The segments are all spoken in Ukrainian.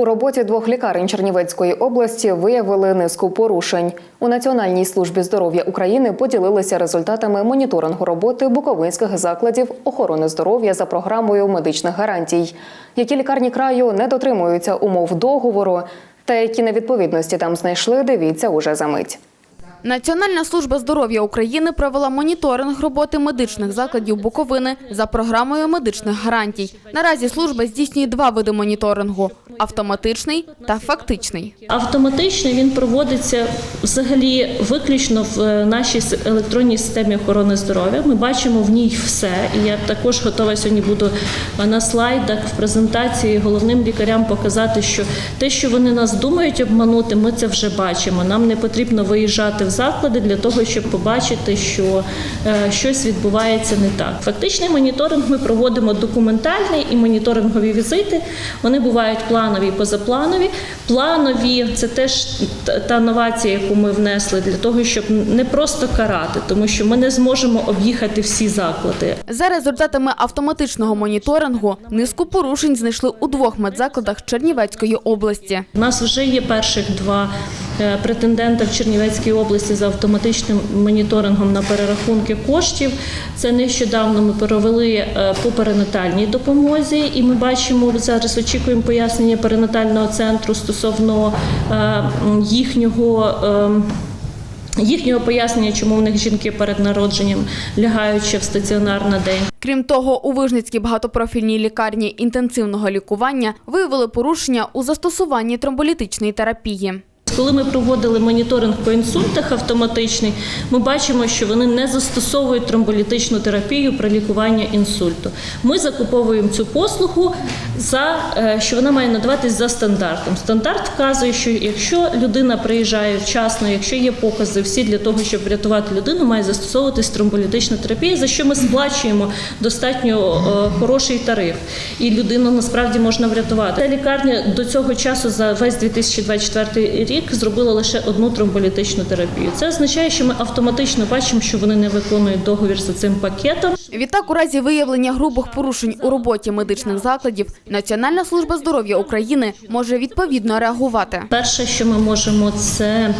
У роботі двох лікарень Чернівецької області виявили низку порушень. У Національній службі здоров'я України поділилися результатами моніторингу роботи буковинських закладів охорони здоров'я за програмою медичних гарантій. Які лікарні краю не дотримуються умов договору, та які невідповідності там знайшли, дивіться уже за мить. Національна служба здоров'я України провела моніторинг роботи медичних закладів Буковини за програмою медичних гарантій. Наразі служба здійснює два види моніторингу – автоматичний та фактичний. Автоматично він проводиться взагалі виключно в е, нашій електронній системі охорони здоров'я. Ми бачимо в ній все. І я також готова сьогодні буду е, на слайдах в презентації головним лікарям показати, що те, що вони нас думають обманути, ми це вже бачимо. Нам не потрібно виїжджати в заклади для того, щоб побачити, що е, щось відбувається не так. Фактичний моніторинг ми проводимо документальний і моніторингові візити. Вони бувають планові і позапланові. Планові це теж та- новація, яку ми внесли для того, щоб не просто карати, тому що ми не зможемо об'їхати всі заклади. За результатами автоматичного моніторингу низку порушень знайшли у двох медзакладах Чернівецької області. У нас вже є перших два претендента в Чернівецькій області за автоматичним моніторингом на перерахунки коштів. Це нещодавно ми провели е, по перинатальній допомозі, і ми бачимо зараз очікуємо пояснення перинатального центру стосовно е, їхнього. е, Їхнього пояснення, чому в них жінки перед народженням лягають ще в стаціонар на день. Крім того, у Вижницькій багатопрофільній лікарні інтенсивного лікування виявили порушення у застосуванні тромболітичної терапії. Коли ми проводили моніторинг по інсультах автоматичний, ми бачимо, що вони не застосовують тромболітичну терапію при лікуванні інсульту. Ми закуповуємо цю послугу за е, що вона має надаватись за стандартом. Стандарт вказує, що якщо людина приїжджає вчасно, якщо є покази, всі для того, щоб врятувати людину, має застосовуватись тромболітична терапія, за що ми сплачуємо достатньо е, хороший тариф, і людину насправді можна врятувати. Та лікарня до цього часу за весь 2024 рік зробила лише одну тромболітичну терапію. Це означає, що ми автоматично бачимо, що вони не виконують договір за цим пакетом. Відтак, у разі виявлення грубих порушень у роботі медичних закладів, Національна служба здоров'я України може відповідно реагувати. Перше, що ми можемо, це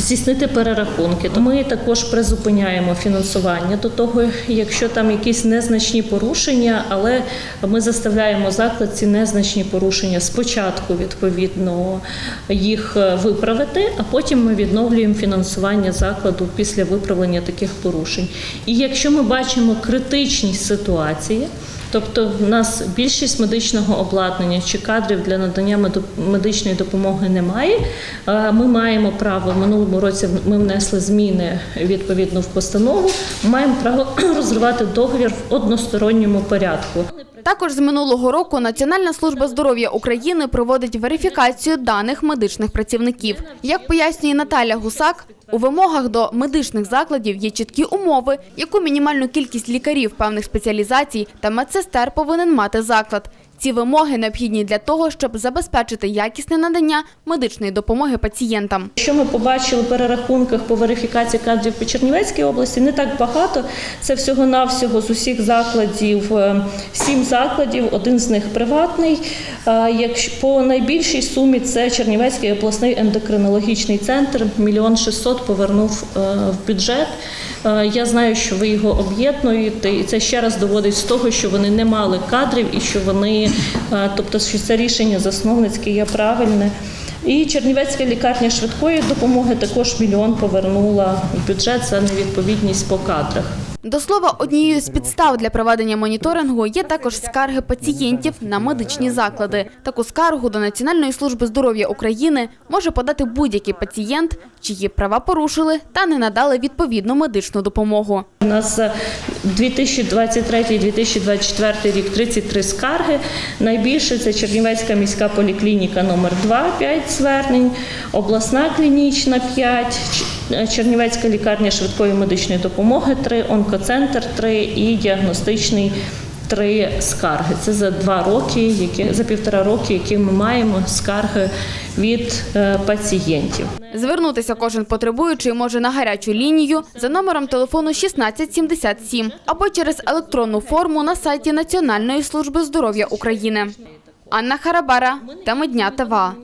здійснити перерахунки. Ми також призупиняємо фінансування до того, якщо там якісь незначні порушення, але ми заставляємо заклад ці незначні порушення спочатку відповідно їх е, виправити, а потім ми відновлюємо фінансування закладу після виправлення таких порушень. І якщо ми бачимо критичність ситуації. Тобто в нас більшість медичного обладнання чи кадрів для надання медичної допомоги немає. Ми маємо право в минулому році ми внесли зміни відповідно в постанову. Маємо право розривати договір в односторонньому порядку. Також з минулого року Національна служба здоров'я України проводить верифікацію даних медичних працівників. Як пояснює Наталя Гусак, у вимогах до медичних закладів є чіткі умови, яку мінімальну кількість лікарів певних спеціалізацій та медсестер повинен мати заклад. Ці вимоги необхідні для того, щоб забезпечити якісне надання медичної допомоги пацієнтам. Що ми побачили в перерахунках по верифікації кадрів по Чернівецькій області, не так багато. Це всього-навсього з усіх закладів, е, сім закладів, один з них приватний. Е, Якщо по найбільшій сумі це Чернівецький обласний ендокринологічний центр, мільйон шістсот повернув е, в бюджет. Я знаю, що ви його об'єднуєте, і це ще раз доводить з того, що вони не мали кадрів і що вони, тобто, що це рішення засновницьке є правильне. І Чернівецька лікарня швидкої допомоги також мільйон повернула в бюджет за невідповідність по кадрах. До слова, однією з підстав для проведення моніторингу є також скарги пацієнтів на медичні заклади. Таку скаргу до Національної служби здоров'я України може подати будь-який пацієнт, чиї права порушили та не надали відповідну медичну допомогу. У нас за 2023-2024 рік 33 скарги. Найбільше це Чернівецька міська поліклініка номер 2 5 звернень, обласна клінічна 5, Чернівецька лікарня швидкої медичної допомоги 3, онкоцентр 3 і діагностичний три скарги. Це за два роки, які за півтора роки, які ми маємо скарги від е, пацієнтів. Звернутися кожен потребуючий може на гарячу лінію за номером телефону 1677 або через електронну форму на сайті Національної служби здоров'я України. Анна Харабара, теми дня ТВА.